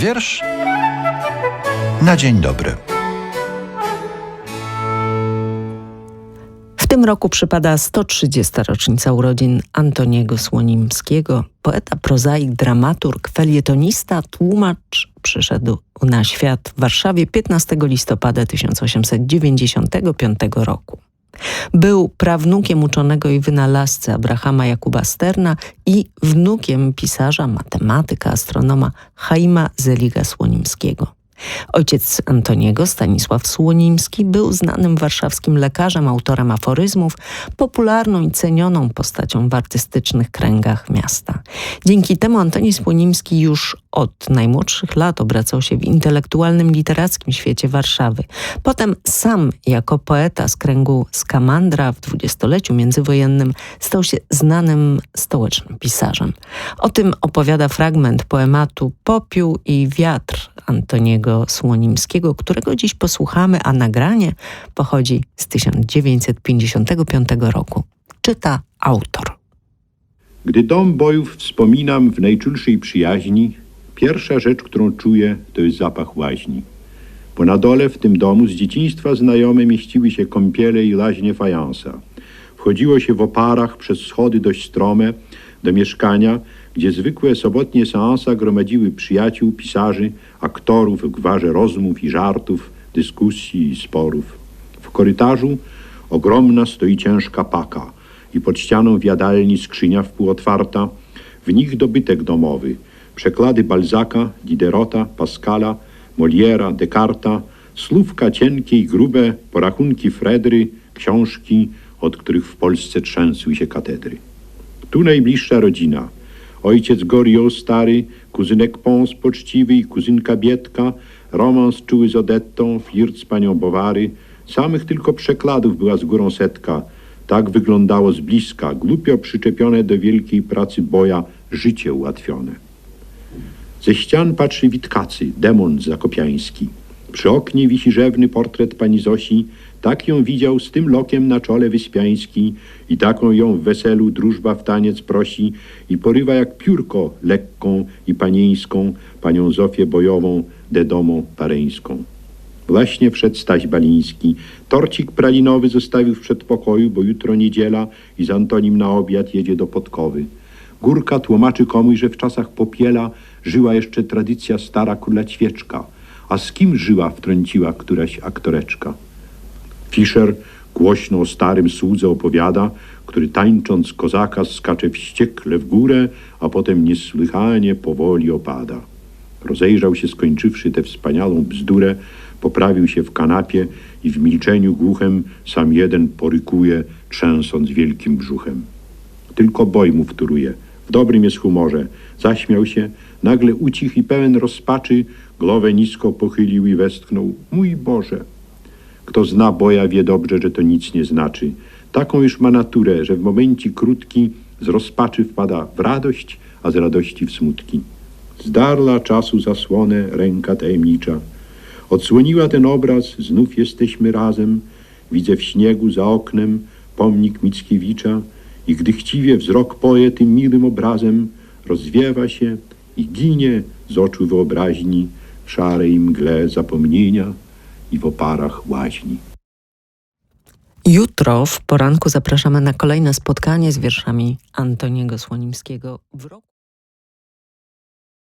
wiersz na dzień dobry. W tym roku przypada 130. rocznica urodzin Antoniego Słonimskiego. Poeta, prozaik, dramaturg, felietonista, tłumacz przyszedł na świat w Warszawie 15 listopada 1895 roku. Był prawnukiem uczonego i wynalazcy Abrahama Jakuba Sterna i wnukiem pisarza, matematyka, astronoma Chaima Zeliga Słonimskiego. Ojciec Antoniego, Stanisław Słonimski, był znanym warszawskim lekarzem, autorem aforyzmów, popularną i cenioną postacią w artystycznych kręgach miasta. Dzięki temu Antoni Słonimski już od najmłodszych lat obracał się w intelektualnym, literackim świecie Warszawy. Potem sam jako poeta z kręgu Skamandra w dwudziestoleciu międzywojennym stał się znanym stołecznym pisarzem. O tym opowiada fragment poematu Popiół i wiatr Antoniego Słonimskiego, którego dziś posłuchamy, a nagranie pochodzi z 1955 roku. Czyta autor. Gdy dom bojów wspominam w najczulszej przyjaźni, pierwsza rzecz, którą czuję, to jest zapach łaźni. Bo na dole w tym domu z dzieciństwa znajome mieściły się kąpiele i laźnie fajansa. Wchodziło się w oparach przez schody dość strome do mieszkania, gdzie zwykłe sobotnie seansa gromadziły przyjaciół, pisarzy, aktorów w gwarze rozmów i żartów, dyskusji i sporów. W korytarzu ogromna stoi ciężka paka i pod ścianą w jadalni skrzynia wpółotwarta, w nich dobytek domowy, przeklady Balzaka, Diderota, Pascala, Moliera, Descarta, słówka cienkie i grube, porachunki Fredry, książki, od których w Polsce trzęsły się katedry. Tu najbliższa rodzina. Ojciec Goriot stary, kuzynek Pons poczciwy i kuzynka Bietka, romans czuły z Odettą, flirt z panią Bowary. Samych tylko przekladów była z górą setka. Tak wyglądało z bliska, głupio przyczepione do wielkiej pracy boja, życie ułatwione. Ze ścian patrzy Witkacy, demon zakopiański. Przy oknie wisi rzewny portret pani Zosi. Tak ją widział z tym lokiem na czole wyspiański i taką ją w weselu drużba w taniec prosi i porywa jak piórko lekką i panieńską panią Zofię bojową, dedomą pareńską. Właśnie wszedł Staś Baliński. Torcik pralinowy zostawił w przedpokoju, bo jutro niedziela i z Antonim na obiad jedzie do Podkowy. Górka tłumaczy komuś, że w czasach Popiela żyła jeszcze tradycja stara króla Ćwieczka. A z kim żyła, wtrąciła któraś aktoreczka. Fischer głośno o starym słudze opowiada, który tańcząc kozaka skacze wściekle w górę, a potem niesłychanie powoli opada. Rozejrzał się skończywszy tę wspaniałą bzdurę, poprawił się w kanapie i w milczeniu głuchem sam jeden porykuje, trzęsąc wielkim brzuchem. Tylko boj mu wtóruje. W dobrym jest humorze. Zaśmiał się, nagle ucichł i pełen rozpaczy głowę nisko pochylił i westchnął. Mój Boże! Kto zna boja, wie dobrze, że to nic nie znaczy. Taką już ma naturę, że w momencie krótki z rozpaczy wpada w radość, a z radości w smutki. Zdarla czasu zasłonę ręka tajemnicza. Odsłoniła ten obraz, znów jesteśmy razem. Widzę w śniegu za oknem pomnik Mickiewicza i gdy chciwie wzrok poje tym miłym obrazem, rozwiewa się i ginie z oczu wyobraźni w szarej mgle zapomnienia i w oparach łaźni. Jutro w poranku zapraszamy na kolejne spotkanie z wierszami Antoniego Słonimskiego w roku.